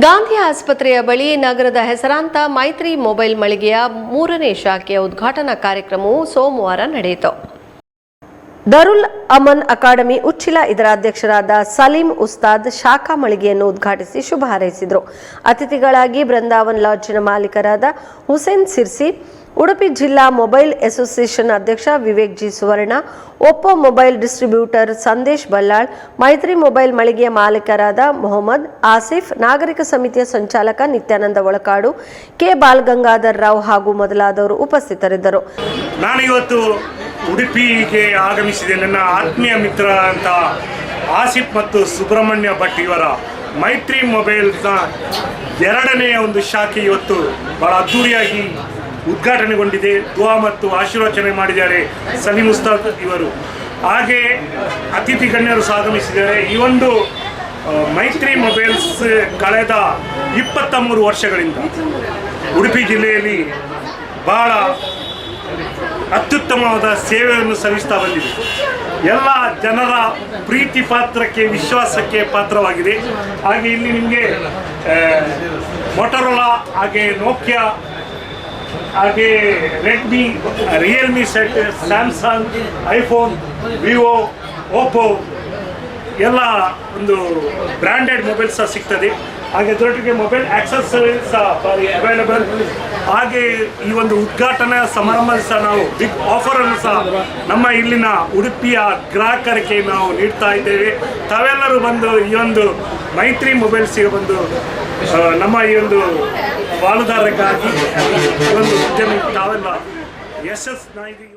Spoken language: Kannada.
ಗಾಂಧಿ ಆಸ್ಪತ್ರೆಯ ಬಳಿ ನಗರದ ಹೆಸರಾಂತ ಮೈತ್ರಿ ಮೊಬೈಲ್ ಮಳಿಗೆಯ ಮೂರನೇ ಶಾಖೆಯ ಉದ್ಘಾಟನಾ ಕಾರ್ಯಕ್ರಮವು ಸೋಮವಾರ ನಡೆಯಿತು. ದರುಲ್ ಅಮನ್ ಅಕಾಡೆಮಿ ಉಚ್ಚಿಲ ಇದರ ಅಧ್ಯಕ್ಷರಾದ ಸಲೀಂ ಉಸ್ತಾದ್ ಶಾಖಾ ಮಳಿಗೆಯನ್ನು ಉದ್ಘಾಟಿಸಿ ಶುಭ ಹಾರೈಸಿದರು. ಅತಿಥಿಗಳಾಗಿ ಬೃಂದಾವನ್ ಲಾಡ್ಜಿನ ಮಾಲೀಕರಾದ ಹುಸೇನ್ ಸಿರ್ಸಿ, ಉಡುಪಿ ಜಿಲ್ಲಾ ಮೊಬೈಲ್ ಅಸೋಸಿಯೇಷನ್ ಅಧ್ಯಕ್ಷ Vivek G Suvarna, Oppo mobile distributor Sandesh Ballal, Maitri mobile ಮಳಿಗೆಯ ಮಾಲೀಕರಾದ ಮೊಹಮ್ಮದ್ ಆಸಿಫ್, ನಾಗರಿಕ ಸಮಿತಿಯ ಸಂಚಾಲಕ ನಿತ್ಯಾನಂದ ಒಳಕಾಡು, ಕೆ ಬಾಲಗಂಗಾಧರ್ ರಾವ್ ಹಾಗೂ ಮೊದಲಾದವರು ಉಪಸ್ಥಿತರಿದ್ದರು. ಉಡುಪಿಗೆ ಆಗಮಿಸಿದೆ ನನ್ನ ಆತ್ಮೀಯ ಮಿತ್ರ ಅಂತ ಆಸಿಫ್ ಮತ್ತು ಸುಬ್ರಹ್ಮಣ್ಯ ಭಟ್ ಇವರ ಮೈತ್ರಿ ಮೊಬೈಲ್ನ ಎರಡನೆಯ ಒಂದು ಶಾಖೆ ಇವತ್ತು ಬಹಳ ಅದ್ದೂರಿಯಾಗಿ ಉದ್ಘಾಟನೆಗೊಂಡಿದೆ. ದುವಾ ಮತ್ತು ಆಶೀರ್ವಚನೆ ಮಾಡಿದ್ದಾರೆ ಸಲೀಂ ಉಸ್ತಾದ್ ಇವರು. ಹಾಗೆ ಅತಿಥಿ ಗಣ್ಯರು ಆಗಮಿಸಿದ್ದಾರೆ. ಈ ಒಂದು ಮೈತ್ರಿ ಮೊಬೈಲ್ಸ್ ಕಳೆದ ಇಪ್ಪತ್ತ ಮೂರು ವರ್ಷಗಳಿಂದ ಉಡುಪಿ ಜಿಲ್ಲೆಯಲ್ಲಿ ಬಹಳ ಅತ್ಯುತ್ತಮವಾದ ಸೇವೆಯನ್ನು ಸಲ್ಲಿಸ್ತಾ ಬಂದಿದೆ. ಎಲ್ಲ ಜನರ ಪ್ರೀತಿ ಪಾತ್ರಕ್ಕೆ, ವಿಶ್ವಾಸಕ್ಕೆ ಪಾತ್ರವಾಗಿದೆ. ಹಾಗೆ ಇಲ್ಲಿ ನಿಮಗೆ ಮೊಟರೋಲಾ ಹಾಗೆ ನೋಕಿಯಾ ಹಾಗೆ Redmi Realme set Samsung iPhone Vivo Oppo ಎಲ್ಲ ಒಂದು ಬ್ರ್ಯಾಂಡೆಡ್ ಮೊಬೈಲ್ ಸಹ ಸಿಗ್ತದೆ. ಹಾಗೆ ಅದರೊಟ್ಟಿಗೆ ಮೊಬೈಲ್ ಆಕ್ಸೆಸರೀಸ್ ಸಹ ಅವೈಲಬಲ್ ಹಾಗೆ ಈ ಒಂದು ಉದ್ಘಾಟನಾ ಸಮಾರಂಭ ಸಹ ನಾವು ಬಿಗ್ ಆಫರನ್ನು ಸಹ ನಮ್ಮ ಇಲ್ಲಿನ ಉಡುಪಿಯ ಗ್ರಾಹಕರಿಗೆ ನಾವು ನೀಡ್ತಾ ಇದ್ದೇವೆ. ತಾವೆಲ್ಲರೂ ಬಂದು ಈ ಒಂದು ಮೈತ್ರಿ ಮೊಬೈಲ್ಸಿಗೆ ಬಂದು ನಮ್ಮ ಈ ಒಂದು ಪಾಲುದಾರರಿಗಾಗಿ ಈ ಒಂದು ಉದ್ಯಮ ತಾವೆಲ್ಲ ಯಶಸ್ಸಿನಾಗಿ